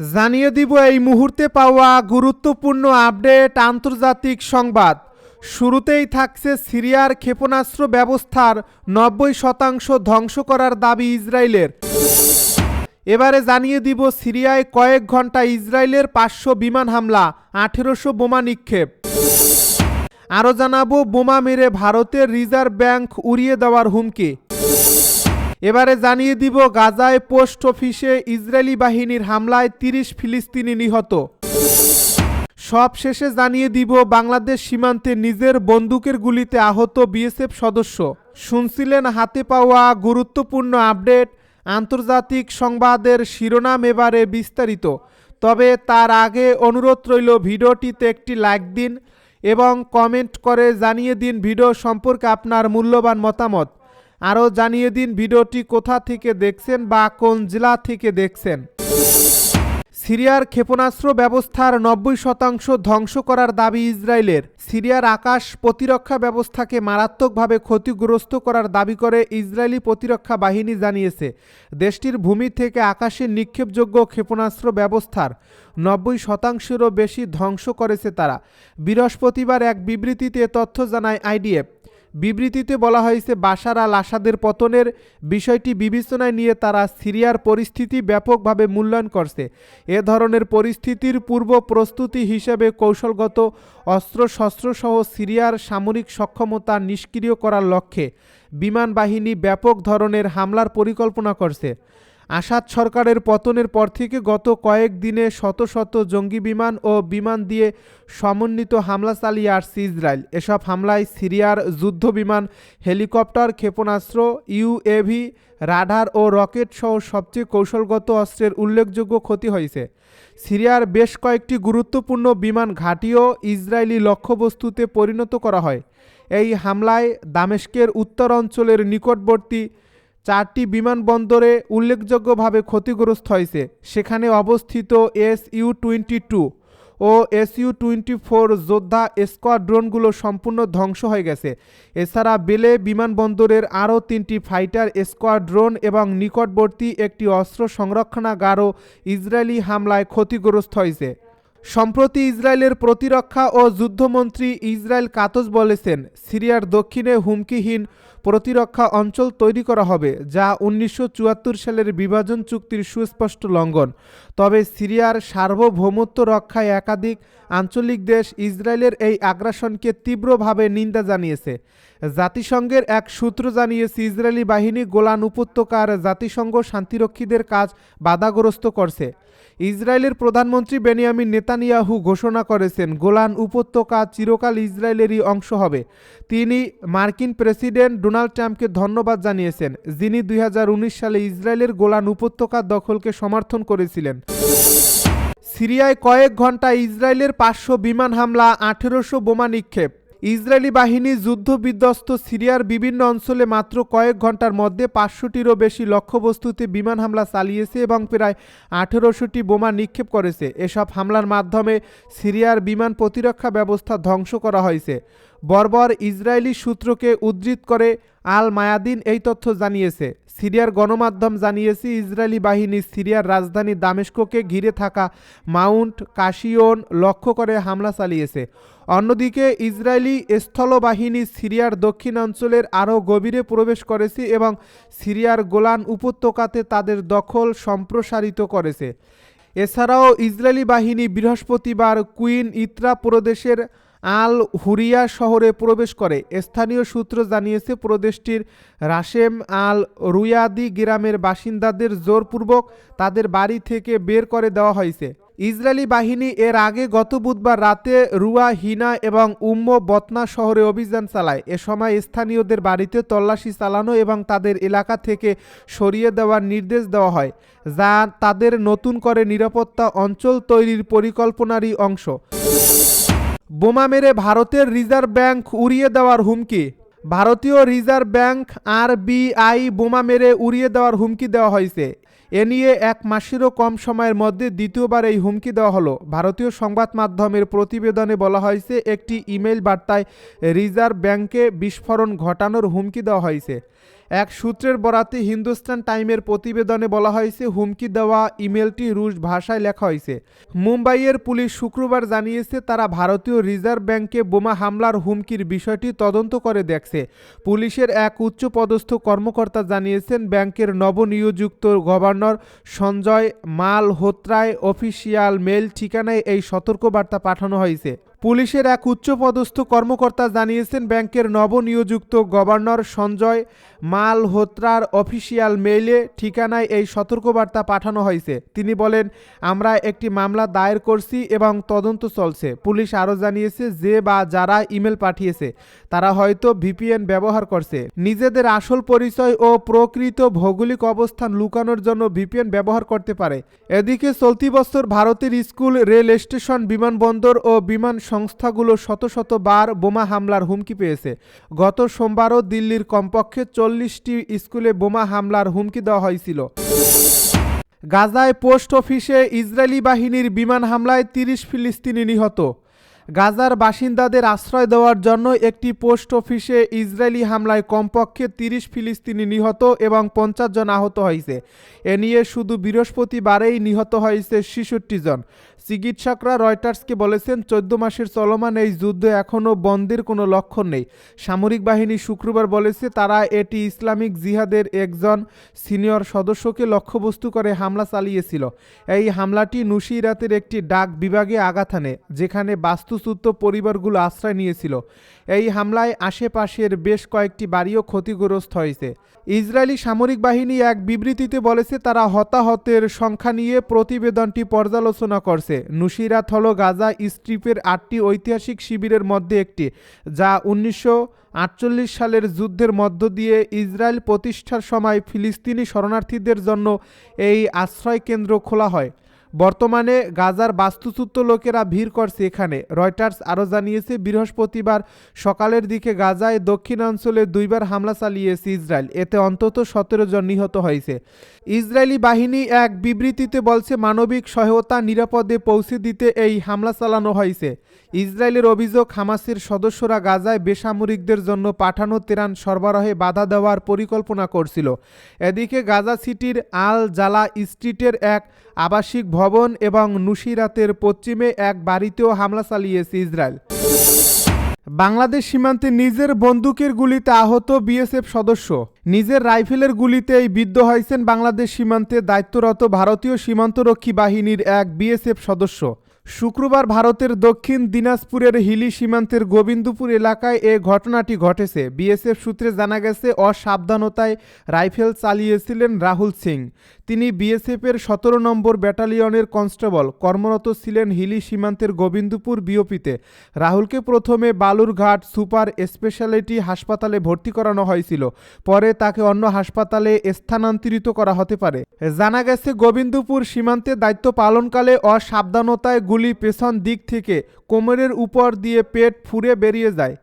জানিয়ে দিব এই মুহূর্তে পাওয়া গুরুত্বপূর্ণ আপডেট আন্তর্জাতিক সংবাদ। শুরুতেই থাকছে সিরিয়ার ক্ষেপণাস্ত্র ব্যবস্থার নব্বই শতাংশ ধ্বংস করার দাবি ইসরায়েলের। এবারে জানিয়ে দিব সিরিয়ায় কয়েক ঘণ্টা ইসরায়েলের পাঁচশো বিমান হামলা, আঠেরোশো বোমা নিক্ষেপ। আরও জানাব, বোমা মেরে ভারতের রিজার্ভ ব্যাংক উড়িয়ে দেওয়ার হুমকি। এবারে জানিয়ে দিব গাজায় পোস্ট অফিসে ইসরায়েলি বাহিনীর হামলায় তিরিশ ফিলিস্তিনি নিহত। সব শেষে জানিয়ে দিব বাংলাদেশ সীমান্তে নিজের বন্দুকের গুলিতে আহত বিএসএফ সদস্য। শুনছিলেন হাতে পাওয়া গুরুত্বপূর্ণ আপডেট, আন্তর্জাতিক সংবাদের শিরোনাম এবারে বিস্তারিত। তবে তার আগে অনুরোধ রইল ভিডিওটিতে একটি লাইক দিন এবং কমেন্ট করে জানিয়ে দিন ভিডিও সম্পর্কে আপনার মূল্যবান মতামত। আরও জানিয়ে দিন ভিডিওটি কোথা থেকে দেখছেন বা কোন জেলা থেকে দেখছেন। সিরিয়ার ক্ষেপণাস্ত্র ব্যবস্থার নব্বই শতাংশ ধ্বংস করার দাবি ইসরায়েলের। সিরিয়ার আকাশ প্রতিরক্ষা ব্যবস্থাকে মারাত্মকভাবে ক্ষতিগ্রস্ত করার দাবি করে ইসরায়েলি প্রতিরক্ষা বাহিনী জানিয়েছে। দেশটির ভূমি থেকে আকাশে নিক্ষেপযোগ্য ক্ষেপণাস্ত্র ব্যবস্থার নব্বই শতাংশেরও বেশি ধ্বংস করেছে তারা। বৃহস্পতিবার এক বিবৃতিতে তথ্য জানায় আইডিএফ। বিবৃতিতে বলা হয়েছে, বাশার আল আসাদের পতনের বিষয়টি বিবেচনায় নিয়ে তারা সিরিয়ার পরিস্থিতি ব্যাপকভাবে মূল্যায়ন করছে। এ ধরনের পরিস্থিতির পূর্ব প্রস্তুতি হিসেবে কৌশলগত অস্ত্রশস্ত্রসহ সিরিয়ার সামরিক সক্ষমতা নিষ্ক্রিয় করার লক্ষ্যে বিমান বাহিনী ব্যাপক ধরনের হামলার পরিকল্পনা করছে। আসাদ সরকারের পতনের পর থেকে গত কয়েক দিনে শত শত জঙ্গি বিমান ও বিমান দিয়ে সমন্বিত হামলা চালিয়ে আসছে ইসরায়েল। এসব হামলায় সিরিয়ার যুদ্ধ বিমান, হেলিকপ্টার, ক্ষেপণাস্ত্র, ইউএভি, রাডার ও রকেট সহ সবচেয়ে কৌশলগত অস্ত্রের উল্লেখযোগ্য ক্ষতি হয়েছে। সিরিয়ার বেশ কয়েকটি গুরুত্বপূর্ণ বিমান ঘাঁটিও ইসরায়েলি লক্ষ্যবস্তুতে পরিণত করা হয়। এই হামলায় দামেস্কের উত্তর অঞ্চলের নিকটবর্তী চারটি বিমানবন্দরে উল্লেখযোগ্যভাবে ক্ষতিগ্রস্ত হয়েছে। সেখানে অবস্থিত এস ইউ টোয়েন্টি টু ও এস ইউ টোয়েন্টি ফোর যোদ্ধা স্কোয়াড্রনগুলো সম্পূর্ণ ধ্বংস হয়ে গেছে। এছাড়া বেলে বিমানবন্দরের আরও তিনটি ফাইটার স্কোয়াড্রন এবং নিকটবর্তী একটি অস্ত্র সংরক্ষণাগারও ইসরায়েলি হামলায় ক্ষতিগ্রস্ত হয়েছে। সম্প্রতি ইসরায়েলের প্রতিরক্ষা ও যুদ্ধমন্ত্রী ইসরায়েল কাতজ বলেছেন, সিরিয়ার দক্ষিণে হুমকিহীন প্রতিরক্ষা অঞ্চল তৈরি করা হবে, যা উনিশশো চুয়াত্তর সালের বিভাজন চুক্তির সুস্পষ্ট লঙ্ঘন। তবে সিরিয়ার সার্বভৌমত্ব রক্ষায় একাধিক আঞ্চলিক দেশ ইসরায়েলের এই আগ্রাসনকে তীব্রভাবে নিন্দা জানিয়েছে। জাতিসংঘের এক সূত্র জানিয়েছে, ইসরায়েলি বাহিনী গোলান উপত্যকার জাতিসংঘ শান্তিরক্ষীদের কাজ বাধাগ্রস্ত করছে। ইসরায়েলের প্রধানমন্ত্রী বেনিয়ামিন নেতানিয়াহু ঘোষণা করেছেন, গোলান উপত্যকা চিরকাল ইসরায়েলেরই অংশ হবে। তিনি মার্কিন প্রেসিডেন্ট ডোনাল্ড ট্রাম্পকে ধন্যবাদ জানিয়েছেন, যিনি দুই হাজার উনিশ সালে ইসরায়েলের গোলান উপত্যকা দখলকে সমর্থন করেছিলেন। সিরিয়ায় কয়েক ঘণ্টা ইসরায়েলের পাঁচশো বিমান হামলা, আঠেরোশো বোমা নিক্ষেপ। ইসরায়েলি বাহিনী যুদ্ধবিধ্বস্ত সিরিয়ার বিভিন্ন অঞ্চলে মাত্র কয়েক ঘণ্টার মধ্যে পাঁচশোটিরও বেশি লক্ষ্যবস্তুতে বিমান হামলা চালিয়েছে এবং প্রায় আঠেরোশোটি বোমা নিক্ষেপ করেছে। এসব হামলার মাধ্যমে সিরিয়ার বিমান প্রতিরক্ষা ব্যবস্থা ধ্বংস করা হয়েছে। বর্বর ইসরায়েলি সূত্রকে উদ্ধৃত করে আল মায়াদিন এই তথ্য জানিয়েছে। সিরিয়ার গণমাধ্যম জানিয়েছে, ইসরায়েলি বাহিনী সিরিয়ার রাজধানী দামেস্কোকে ঘিরে থাকা মাউন্ট কাশিয়ন লক্ষ্য করে হামলা চালিয়েছে। অন্যদিকে, ইসরায়েলি স্থলবাহিনী সিরিয়ার দক্ষিণাঞ্চলের আরও গভীরে প্রবেশ করেছে এবং সিরিয়ার গোলান উপত্যকাতে তাদের দখল সম্প্রসারিত করেছে। এছাড়াও, ইসরায়েলি বাহিনী বৃহস্পতিবার কুইন ইত্রা প্রদেশের আল হুরিয়া শহরে প্রবেশ করে। স্থানীয় সূত্র জানিয়েছে, প্রদেশটির রাশেম আল রুয়াদি গ্রামের বাসিন্দাদের জোরপূর্বক তাদের বাড়ি থেকে বের করে দেওয়া হয়েছে। ইসরায়েলি বাহিনী এর আগে গত বুধবার রাতে রুয়া, হিনা এবং উম্ম বতনা শহরে অভিযান চালায়। এ সময় স্থানীয়দের বাড়িতে তল্লাশি চালানো এবং তাদের এলাকা থেকে সরিয়ে দেওয়ার নির্দেশ দেওয়া হয়, যা তাদের নতুন করে নিরাপত্তা অঞ্চল তৈরির পরিকল্পনারই অংশ। বোমা মেরে ভারতের রিজার্ভ ব্যাংক উড়িয়ে দেওয়ার হুমকি। ভারতীয় রিজার্ভ ব্যাংক আরবিআই বোমা মেরে উড়িয়ে দেওয়ার হুমকি দেওয়া হয়েছে। এ নিয়ে এক মাসেরও কম সময়ের মধ্যে দ্বিতীয়বার এই হুমকি দেওয়া হলো। ভারতীয় সংবাদ মাধ্যমের প্রতিবেদনে বলা হয়েছে, একটি ইমেল বার্তায় রিজার্ভ ব্যাংকে বিস্ফোরণ ঘটানোর হুমকি দেওয়া হয়েছে। এক সূত্রের বরাতে হিন্দুস্তান টাইমের প্রতিবেদনে বলা হয়েছে, হুমকি দেওয়া ইমেলটি রুশ ভাষায় লেখা হয়েছে। মুম্বাইয়ের পুলিশ শুক্রবার জানিয়েছে, তারা ভারতীয় রিজার্ভ ব্যাংকে বোমা হামলার হুমকির বিষয়টি তদন্ত করে দেখছে। পুলিশের এক উচ্চপদস্থ কর্মকর্তা জানিয়েছেন, ব্যাংকের নবনিয়োযুক্ত গভর্নর সঞ্জয় মালহোত্রায় অফিসিয়াল মেল ঠিকানায় এই সতর্কবার্তা পাঠানো হয়েছে। পুলিশের এক উচ্চপদস্থ কর্মকর্তা জানিয়েছেন ব্যাংকের নবনিয়োযুক্ত গভর্নর সঞ্জয় মালহোত্রার অফিসিয়াল মেইলে ঠিকানায় এই সতর্কবার্তা পাঠানো হয়েছে। তিনি বলেন, আমরা একটি মামলা দায়ের করছি এবং তদন্ত চলছে। পুলিশ আরও জানিয়েছে যে বা যারা ইমেল পাঠিয়েছে, তারা হয়তো ভিপিএন ব্যবহার করছে। নিজেদের আসল পরিচয় ও প্রকৃত ভৌগোলিক অবস্থান লুকানোর জন্য ভিপিএন ব্যবহার করতে পারে। এদিকে চলতি বছর ভারতের স্কুল, রেল স্টেশন, বিমানবন্দর ও বিমান সংস্থাগুলো শত শত বার বোমা হামলার হুমকি পেয়েছে। গত সোমবারও দিল্লির কমপক্ষে চল্লিশটি স্কুলে বোমা হামলার হুমকি দেওয়া হয়েছিল। গাজায় পোস্ট অফিসে ইসরায়েলি বাহিনীর বিমান হামলায় তিরিশ ফিলিস্তিনি নিহত। গাজার বাসিন্দাদের আশ্রয় দেওয়ার জন্য একটি পোস্ট অফিসে ইসরায়েলি হামলায় কমপক্ষে তিরিশ ফিলিস্তিনি নিহত এবং পঞ্চাশ জন আহত হয়েছে। এ নিয়ে শুধু বৃহস্পতিবারেই নিহত হয়েছে ছেষট্টি জন। চিকিৎসকরা রয়টার্সকে বলেছেন, চোদ্দ মাসের চলমান এই যুদ্ধ এখনও বন্ধের কোনো লক্ষণ নেই। সামরিক বাহিনী শুক্রবার বলেছে, তারা এটি ইসলামিক জিহাদের একজন সিনিয়র সদস্যকে লক্ষ্যবস্তু করে হামলা চালিয়েছিল। এই হামলাটি নুসিরাতের একটি ডাক বিভাগে আঘাত হানে যেখানে বাস্তুচ্যুত পরিবারগুলো আশ্রয় নিয়েছিল। এই হামলায় আশেপাশের বেশ কয়েকটি বাড়িও ক্ষতিগ্রস্ত হয়েছে। ইসরায়েলি সামরিক বাহিনী এক বিবৃতিতে বলেছে, তারা হতাহতের সংখ্যা নিয়ে প্রতিবেদনটি পর্যালোচনা করছে। নুসিরাত হল গাজা স্ট্রিপের আটটি ঐতিহাসিক শিবিরের মধ্যে একটি, যা উনিশশো আটচল্লিশ সালের যুদ্ধের মধ্য দিয়ে ইসরায়েল প্রতিষ্ঠার সময় ফিলিস্তিনি শরণার্থীদের জন্য এই আশ্রয়কেন্দ্র খোলা হয়। বর্তমানে গাজার বাস্তুচ্যুত লোকেরা ভিড় করছে এখানে। রয়টার্স আরও জানিয়েছে, বৃহস্পতিবার সকালের দিকে গাজায় দক্ষিণাঞ্চলে দুইবার হামলা চালিয়েছে ইসরায়েল। এতে অন্তত সতেরো জন নিহত হয়েছে। ইসরায়েলি বাহিনী এক বিবৃতিতে বলছে, মানবিক সহায়তা নিরাপদে পৌঁছে দিতে এই হামলা চালানো হয়েছে। ইসরায়েলের অভিযোগ, হামাসের সদস্যরা গাজায় বেসামরিকদের জন্য পাঠানো তেরান সরবরাহে বাধা দেওয়ার পরিকল্পনা করছিল। এদিকে গাজা সিটির আল জালা স্ট্রিটের এক আবাসিক ভবন এবং নুসিরাতের পশ্চিমে এক বাড়িতেও হামলা চালিয়েছে ইসরায়েল। বাংলাদেশ সীমান্তে নিজের বন্দুকের গুলিতে আহত বিএসএফ সদস্য। নিজের রাইফেলের গুলিতেই বিদ্ধ হয়েছেন বাংলাদেশ সীমান্তে দায়িত্বরত ভারতীয় সীমান্তরক্ষী বাহিনীর এক বিএসএফ সদস্য। শুক্রবার ভারতের দক্ষিণ দিনাজপুরের হিলি সীমান্তের গোবিন্দপুর এলাকায় এ ঘটনাটি ঘটেছে। বিএসএফ সূত্রে জানা গেছে, অসাবধানতায় রাইফেল চালিয়েছিলেন রাহুল সিং। তিনি বিএসএফের সতেরো নম্বর ব্যাটালিয়নের কনস্টেবল। কর্মরত ছিলেন হিলি সীমান্তের গোবিন্দপুর বিওপিতে। রাহুলকে প্রথমে বালুরঘাট সুপার স্পেশালিটি হাসপাতালে ভর্তি করানো হয়েছিল। পরে তাকে অন্য হাসপাতালে স্থানান্তরিত করা হতে পারে। জানা গেছে, গোবিন্দপুর সীমান্তে দায়িত্ব পালনকালে অসাবধানতায় গুলি পেছন দিক থেকে কোমরের উপর দিয়ে পেট ফুরে বেরিয়ে যায়।